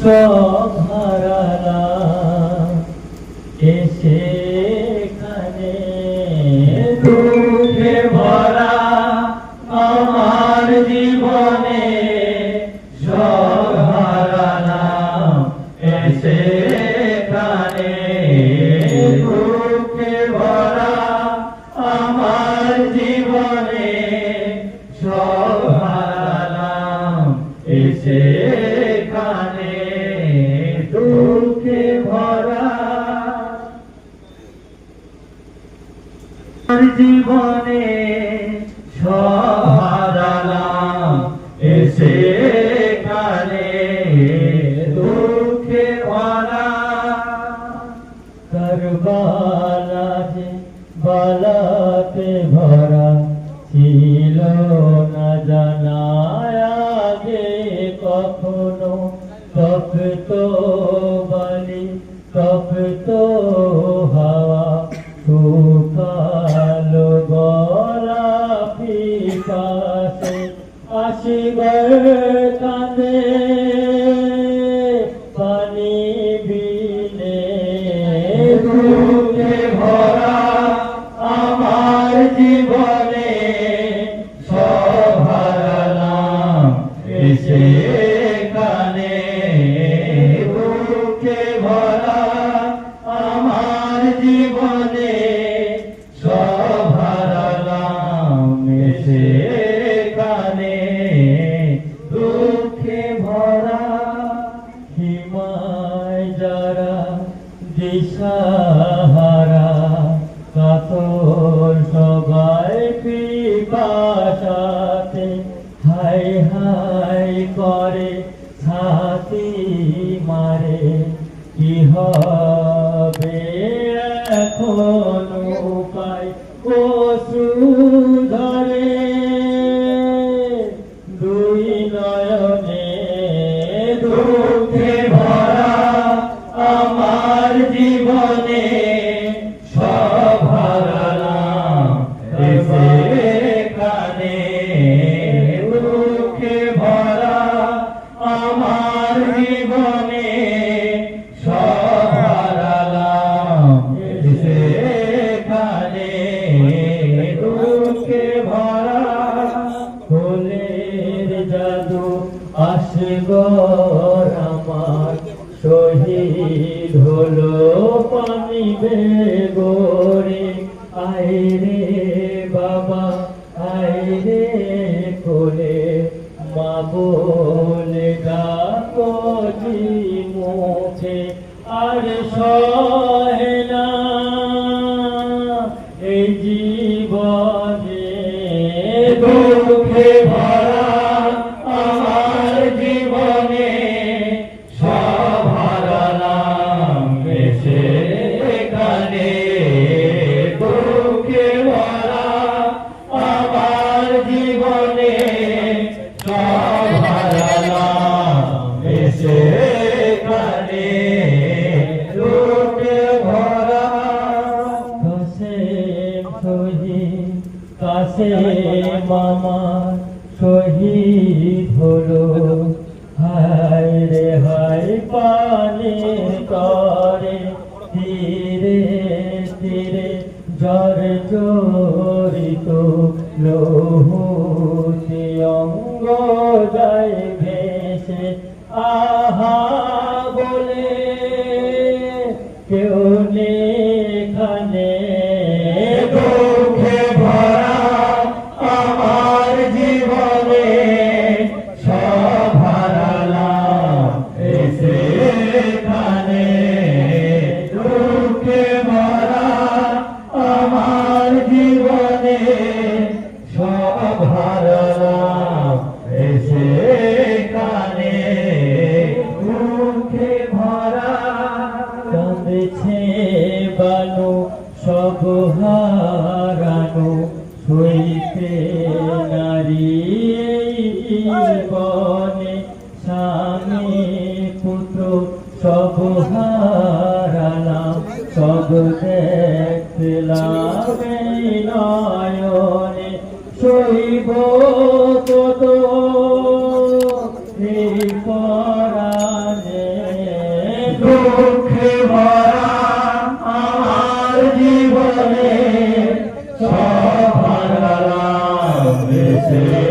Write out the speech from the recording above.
সব হারালাম জীবনে সব এসে এখানে দুঃখে ভরা। কারবালা যে বালাতে ভরা ছিল না জানায় আগে কখনো। তপ্ত বালি, তপ্ত হাওয়া আসিবার কাঁদে পানি বিনে দুঃখে ভরা আমার জীবনে সব এসে কানে দুঃখে ভরা দুঃখে ভরা, হিমায় যারা দিশাহারা, কাতর সবাই পিপাসাতে হাই হাই করে ছাতি মারে। কি হবে এখন? নয়নে আসগর আমার শহীদ হলো পানি বেগরে। আইরে বাবা আইরে কোলে মা কাছে মামা শহীদ হলো। হায় রে হায় পানি করে ধীরে ধীরে জ্বর হারানো সইতে নারী এই স্বামী পুত্র সব হারালাম সব দেখলাম নয়নে। সইব কত Amen.